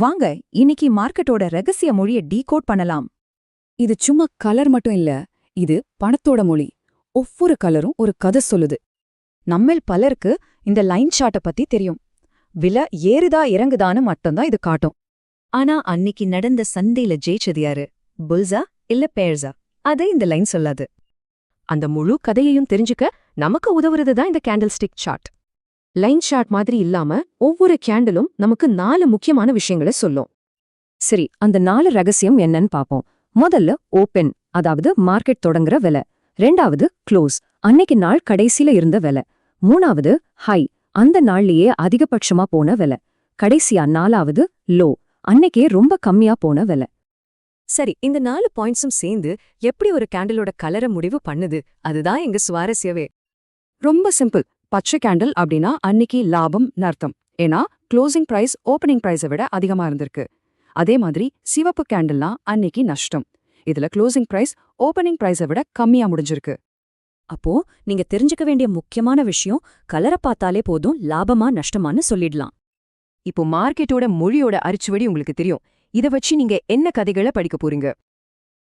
வாங்க இன்னைக்கு மார்க்கெட்டோட ரகசிய மொழிய டீகோட் பண்ணலாம். இது சும்மா கலர் மட்டும் இல்ல இது பணத்தோட மொழி. ஒவ்வொரு கலரும் ஒரு கதை சொல்லுது. நம்மில் பலருக்கு இந்த லைன் ஷாட்டை பத்தி தெரியும். விலை ஏறுதா இறங்குதான்னு மட்டும்தான் இது காட்டும். ஆனா அன்னிக்கு நடந்த சந்தையில ஜெயிச்சது யாரு? புல்ஸா இல்ல பேர்ஸா? அதை இந்த லைன் சொல்லாது. அந்த முழு கதையையும் தெரிஞ்சுக்க நமக்கு உதவுறது தான் இந்த candle stick chart. Line chart மாதிரி இல்லாம ஒவ்வொரு கேண்டிலும் நமக்கு நாலு முக்கியமான விஷயங்களை சொல்லும். சரி அந்த நாலு ரகசியம் என்னன்னு பாப்போம். முதல்ல ஓபன் அதாவது மார்க்கெட் தொடங்குற விலை. ரெண்டாவது க்ளோஸ் அன்னைக்கு நாள் கடைசில இருந்த விலை. மூணாவது ஹை அந்த நாள்லயே அதிகபட்சமா போன விலை. கடைசியா நாலாவது லோ அன்னைக்கே ரொம்ப கம்மியா போன விலை. சரி இந்த நாலு பாயிண்ட்ஸும் சேர்ந்து எப்படி ஒரு கேண்டிலோட கலரை முடிவு பண்ணுது? அதுதான் எங்க சுவாரஸ்யவே ரொம்ப சிம்பிள் பச்சை கேண்டில் அப்படின்னா அன்னைக்கு லாபம் அர்த்தம் ஏன்னா க்ளோசிங் பிரைஸ் ஓப்பனிங் பிரைஸை விட அதிகமா இருந்திருக்கு. அதே மாதிரி சிவப்பு கேண்டில்னா அன்னைக்கு நஷ்டம். இதுல க்ளோசிங் பிரைஸ் ஓப்பனிங் பிரைஸை விட கம்மியா முடிஞ்சிருக்கு. அப்போ நீங்க தெரிஞ்சுக்க வேண்டிய முக்கியமான விஷயம் கலரை பார்த்தாலே போதும் லாபமா நஷ்டமான்னு சொல்லிடலாம். இப்போ மார்க்கெட்டோட மொழியோட அரிச்சுவடி உங்களுக்கு தெரியும். இத வச்சு நீங்க என்ன கதைகளை படிக்க போறீங்க?